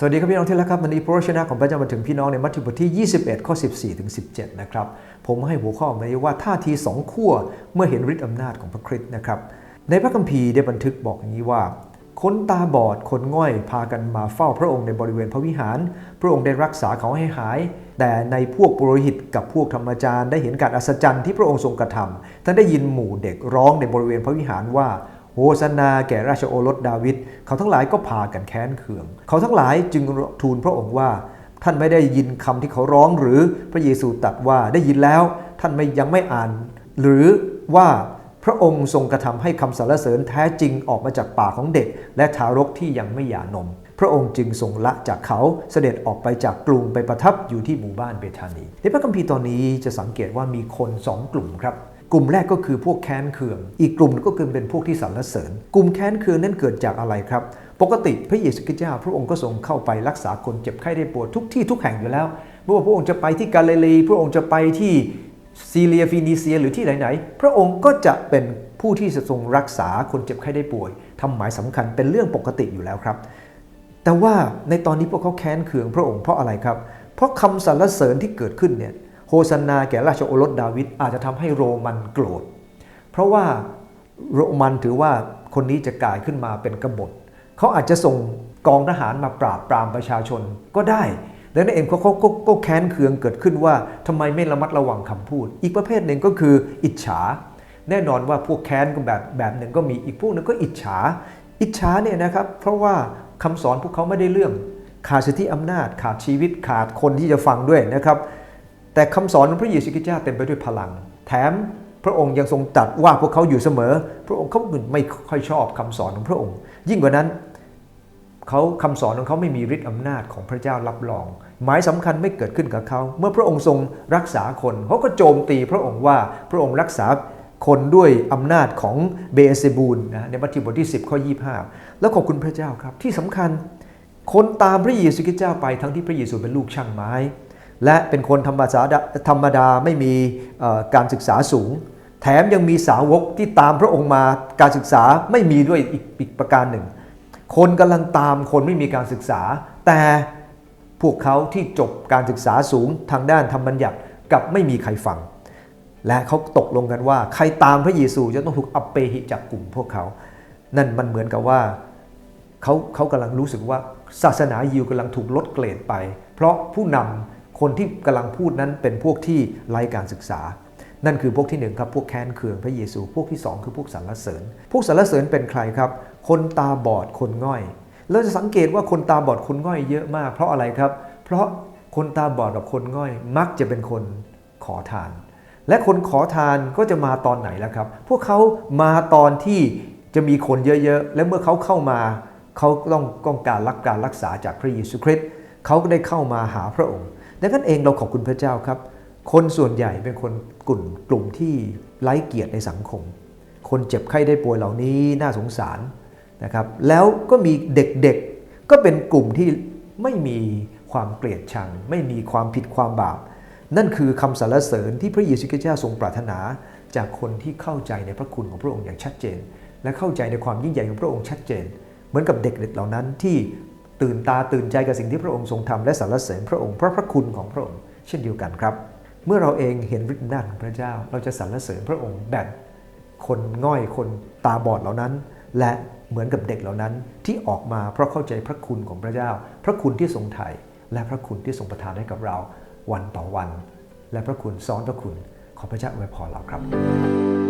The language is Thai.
สวัสดีครับพี่น้องที่รักครับวันนี้พระวจนะของพระเจ้ามาถึงพี่น้องในมัทธิวบทที่ 21 ข้อ 14 ถึง 17 นะครับ ผมให้หัวข้อมาว่าท่าทีสองขั้วเมื่อเห็นฤทธิอำนาจของพระคริสต์นะครับ ในพระคัมภีร์ได้บันทึกบอกอย่างนี้ว่า คนตาบอดคนง่อยพากันมาเฝ้าพระองค์ในบริเวณพระวิหาร พระองค์ได้รักษาเขาให้หาย แต่ในพวกปุโรหิตกับพวกธรรมจารย์ได้เห็นการอัศจรรย์ที่พระองค์ทรงกระทำท่านได้ยินหมู่เด็กร้องในบริเวณพระวิหารว่า โฮสนาแก่ราชโอรสดาวิดเขาทั้งหลายก็พากันแค้นเคือง เขาทั้งหลายจึงทูลพระองค์ว่า ท่านไม่ได้ยินคำที่เขาร้องหรือพระเยซูตรัสว่าได้ยินแล้ว ท่านไม่ยังไม่อ่าน หรือว่าพระองค์ทรงกระทำให้คำสรรเสริญแท้จริงออกมาจากปากของเด็ก และทารกที่ยังไม่หย่านมพระองค์จึงทรงละจากเขาเสด็จออกไปจากกรุงไปประทับอยู่ที่หมู่บ้านเบธานีในพระคัมภีร์ตอนนี้จะสังเกตว่ามีคนสองกลุ่มครับ กลุ่มแรกก็คือพวกแค้นเคือง อีกกลุ่มก็คือเป็นพวกที่สรรเสริญ กลุ่มแค้นเคืองนั้นเกิดจากอะไรครับ ปกติพระเยซูคริสต์เจ้าพระองค์ก็ทรงเข้าไปรักษาคนเจ็บไข้ได้ป่วยทุกที่ทุกแห่งอยู่แล้วไม่ว่าพระองค์จะไปที่กาลิลีพระองค์จะไปที่ซีเรียฟินิเซียหรือที่ไหนๆพระองค์ก็จะเป็นผู้ที่จะทรงรักษาคนเจ็บไข้ได้ป่วยทำหมายสำคัญเป็นเรื่องปกติอยู่แล้วครับ แต่ว่าในตอนนี้พวกเขาแค้นเคืองพระองค์เพราะอะไรครับ เพราะคำสรรเสริญที่เกิดขึ้นเนี่ย โฮสนาแก่ราชโอรสดาวิดอาจจะทำให้โรมันโกรธ เพราะว่าโรมันถือว่าคนนี้จะกลายขึ้นมาเป็นกบฏเขาอาจจะส่งกองทหารมาปราบปรามประชาชนก็ได้ดังนั้นเองเขาเขาก็แค้นเคืองเกิดขึ้นว่าทำไมไม่ระมัดระวังคำพูด อีกประเภทหนึ่งก็คืออิจฉา แน่นอนว่าพวกแค้นก็แบบแบบหนึ่งก็มีอีกพวกนึงก็อิจฉา อิจฉาเนี่ยนะครับ เพราะว่าคำสอนพวกเขาไม่ได้เรื่อง ขาดสิทธิอำนาจ ขาดชีวิตขาดคนที่จะฟังด้วยนะครับ แต่คำสอนของพระเยซูคริสต์เจ้าเต็มไปด้วยพลัง แถมพระองค์ยังทรงตัดว่าพวกเขาอยู่เสมอ พระองค์เขาไม่ค่อยชอบคำสอนของพระองค์ ยิ่งกว่านั้นเขาคำสอนของเขาไม่มีฤทธิ์อำนาจของพระเจ้ารับรอง หมายสำคัญไม่เกิดขึ้นกับเขา เมื่อพระองค์ทรงรักษาคนเขาก็โจมตีพระองค์ว่าพระองค์รักษาคนด้วยอำนาจของเบเอเซบูลนะในมัทธิวบทที่ 10 ข้อ 25 แล้วขอบคุณพระเจ้าครับที่สำคัญ คนตามพระเยซูคริสต์เจ้าไปทั้งที่พระเยซูเป็นลูกช่างไม้ และเป็นคนธรรมดาธรรมดาไม่มีการศึกษาสูง แถมยังมีสาวกที่ตามพระองค์มาการศึกษาไม่มีด้วยอีกประการหนึ่ง คนกำลังตามคนไม่มีการศึกษา แต่พวกเขาที่จบการศึกษาสูงทางด้านธรรมบัญญัติกับไม่มีใครฟัง และเขาตกลงกันว่า ใครตามพระเยซูจะต้องถูกอัปเปหิจากกลุ่มพวกเขา นั่นมันเหมือนกับว่าเขาเขากำลังรู้สึกว่าศาสนายิวกำลังถูกลดเกรดไป เพราะผู้นำ คนที่กำลังพูดนั้นเป็นพวกที่ไร้การศึกษา นั่นคือพวกที่หนึ่งครับพวกแค้นเคืองพระเยซู พวกที่สองคือพวกสรรเสริญ พวกสรรเสริญเป็นใครครับ คนตาบอดคนง่อย เราจะสังเกตว่าคนตาบอดคนง่อยเยอะมาก เพราะอะไรครับ เพราะคนตาบอดกับคนง่อย มักจะเป็นคนขอทาน และคนขอทานก็จะมาตอนไหนล่ะครับ พวกเขามาตอนที่จะมีคนเยอะๆ และเมื่อเขาเข้ามาเขาต้องต้องการรักการรักษาจากพระเยซูคริสต์เขาก็ได้เข้ามาหาพระองค์ ดังนั้นเองเราขอบคุณพระเจ้าครับ คนส่วนใหญ่เป็นคนกลุ่มกลุ่มที่ไร้เกียรติในสังคม คนเจ็บไข้ได้ป่วยเหล่านี้น่าสงสารนะครับ แล้วก็มีเด็กๆ ก็เป็นกลุ่มที่ไม่มีความเกลียดชัง ไม่มีความผิดความบาป นั่นคือคำสรรเสริญที่พระเยซูคริสต์เจ้าทรงปรารถนา จากคนที่เข้าใจในพระคุณของพระองค์อย่างชัดเจน และเข้าใจในความยิ่งใหญ่ของพระองค์ชัดเจน เหมือนกับเด็กๆเหล่านั้นที่ ตื่นตาตื่นใจกับสิ่งที่พระองค์ทรงทำและสรรเสริญพระองค์เพราะพระคุณของพระองค์เช่นเดียวกันครับ เมื่อเราเองเห็นฤทธิ์นาจของพระเจ้า เราจะสรรเสริญพระองค์แบบคนง่อยคนตาบอดเหล่านั้น และเหมือนกับเด็กเหล่านั้นที่ออกมาเพราะเข้าใจพระคุณของพระเจ้า พระคุณที่ทรงไถ่และพระคุณที่ทรงประทานให้กับเราวันต่อวัน และพระคุณซ้อนพระคุณขอพระเจ้าอวยพรเราครับ